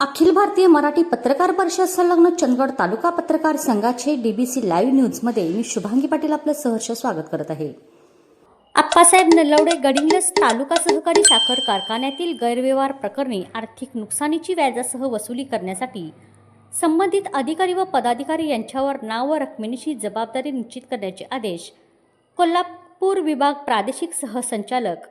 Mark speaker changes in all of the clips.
Speaker 1: अखिल भारतीय मराठी पत्रकार परिषद संलग्न चंदगड तालुका पत्रकार संघाचे डीबीसी लाईव्ह न्यूजमध्ये मी शुभांगी पाटील आपलं सहर्ष स्वागत करत आहे. आप्पासाहेब नलवडे गडिंग्लज तालुका सहकारी साखर कारखान्यातील गैरव्यवहार प्रकरणी आर्थिक नुकसानीची व्याजासह वसुली करण्यासाठी संबंधित अधिकारी व पदाधिकारी यांच्यावर नाव व रकमेची जबाबदारी निश्चित करण्याचे आदेश कोल्हापूर विभाग प्रादेशिक सहसंचालक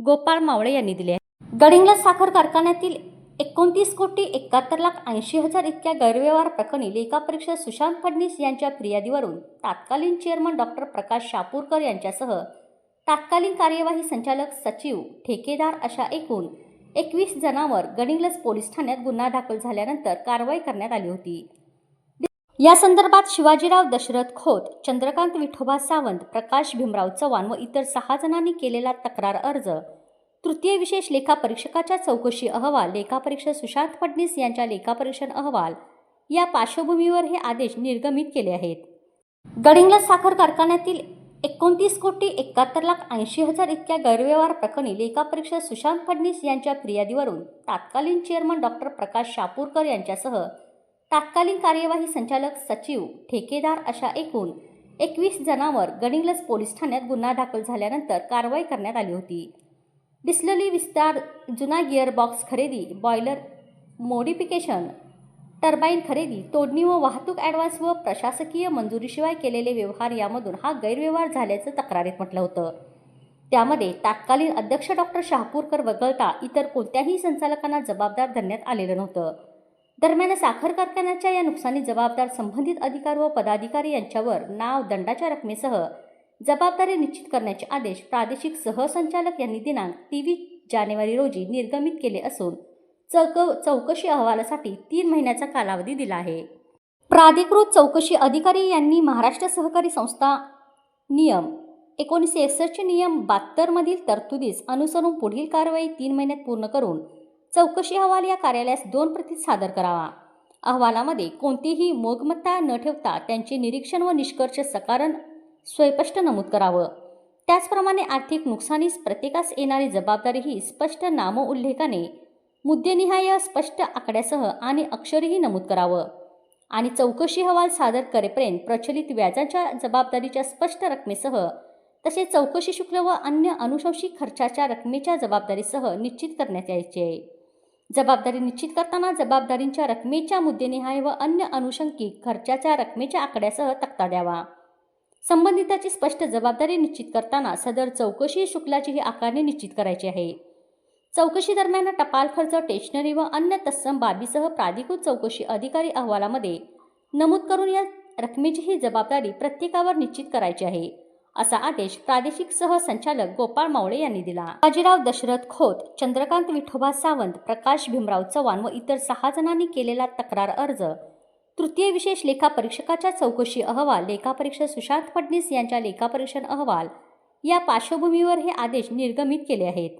Speaker 1: गोपाळ मावळे यांनी दिले आहे गडिंग्लज साखर कारखान्यातील एकोणतीस कोटी एकाहत्तर लाख ऐंशी हजार इतक्या गैरव्यवहार प्रकरणी लेखापरीक्षक सुशांत फडणीस यांच्या फिर्यादीवरून तात्कालीन चेअरमन डॉक्टर प्रकाश शापूरकर यांच्यासह तात्कालीन कार्यवाही संचालक सचिव ठेकेदार अशा एकूण एकवीस जणांवर गणिंगलज पोलीस ठाण्यात गुन्हा दाखल झाल्यानंतर कारवाई करण्यात आली होती. या संदर्भात शिवाजीराव दशरथ खोत चंद्रकांत विठोबा सावंत प्रकाश भीमराव चव्हाण व इतर सहा जणांनी केलेला तक्रार अर्ज तृतीय विशेष लेखापरीक्षकाच्या चौकशी अहवाल लेखापरीक्षक सुशांत फडणीस यांच्या लेखापरीक्षण अहवाल. या पार्श्वभूमीवर हे आदेश निर्गमित केले आहेत. गडिंग्लज साखर कारखान्यातील एकोणतीस कोटी एकाहत्तर लाख ऐंशी हजार इतक्या गैरव्यवहार प्रकरणी लेखापरीक्षक सुशांत फडणीस यांच्या फिर्यादीवरून तात्कालीन चेअरमन डॉक्टर प्रकाश शापूरकर यांच्यासह तात्कालीन कार्यवाही संचालक सचिव ठेकेदार अशा एकूण एकवीस जणांवर गडिंग्लज पोलीस ठाण्यात गुन्हा दाखल झाल्यानंतर कारवाई करण्यात आली होती. डिस्लरी विस्तार जुना गिअरबॉक्स खरेदी बॉयलर मोडिफिकेशन टर्बाईन खरेदी तोडणी व वाहतूक ॲडव्हान्स व प्रशासकीय मंजुरीशिवाय केलेले व्यवहार यामधून हा गैरव्यवहार झाल्याचं तक्रारीत म्हटलं होतं. त्यामध्ये तात्कालीन अध्यक्ष डॉक्टर शहापूरकर वगळता इतर कोणत्याही संचालकांना जबाबदार धरण्यात आलेलं नव्हतं. दरम्यान साखर कारखान्याच्या या नुकसानी जबाबदार संबंधित अधिकार व पदाधिकारी यांच्यावर नाव दंडाच्या रकमेसह जबाबदारी निश्चित करण्याचे आदेश प्रादेशिक सहसंचालक यांनी दिनांक तेवीस जानेवारी रोजी निर्गमित केले असून चौक चौकशी अहवालासाठी तीन महिन्याचा कालावधी दिला आहे. प्राधिकृत चौकशी अधिकारी यांनी महाराष्ट्र सहकारी संस्था नियम एकोणीसशे एकसष्टचे नियम बहात्तरमधील तरतुदीस अनुसरून पुढील कारवाई तीन महिन्यात पूर्ण करून चौकशी अहवाल या कार्यालयास दोन प्रतीत सादर करावा. अहवालामध्ये कोणतीही मोगमत्ता न ठेवता त्यांचे निरीक्षण व निष्कर्ष सकारण स्वयंस्पष्ट नमूद करावं. त्याचप्रमाणे आर्थिक नुकसानीस प्रत्येकास येणारी जबाबदारीही स्पष्ट नामोल्लेखाने मुद्देनिहाय स्पष्ट आकड्यासह आणि अक्षरही नमूद करावं. आणि चौकशी अहवाल सादर करेपर्यंत प्रचलित व्याजाच्या जबाबदारीच्या स्पष्ट रकमेसह तसे चौकशी शुल्क व अन्य अनुशंसिक खर्चाच्या रकमेच्या जबाबदारीसह निश्चित करण्यात यायचे. आहे जबाबदारी निश्चित करताना जबाबदारींच्या रकमेच्या मुद्देनिहाय व अन्य अनुषंगिक खर्चाच्या रकमेच्या आकड्यासह तक्ता द्यावा. संबंधिताची स्पष्ट जबाबदारी निश्चित करताना सदर चौकशी शुक्लाची ही आकारणी निश्चित करायची आहे. चौकशी दरम्यान टपाल खर्च टेशनरी व अन्य तत्सम बाबीसह प्राधिकृत चौकशी अधिकारी अहवालामध्ये नमूद करून या रकमेचीही जबाबदारी प्रत्येकावर निश्चित करायची आहे असा आदेश प्रादेशिक सहसंचालक गोपाळ मावळे यांनी दिला. बाजीराव दशरथ खोत चंद्रकांत विठोबा सावंत प्रकाश भीमराव चव्हाण व इतर सहा जणांनी केलेला तक्रार अर्ज तृतीय विशेष लेखापरीक्षकाच्या चौकशी अहवाल लेखापरीक्षक सुशांत फडणीस यांच्या लेखापरीक्षण अहवाल या पार्श्वभूमीवर हे आदेश निर्गमित केले आहेत.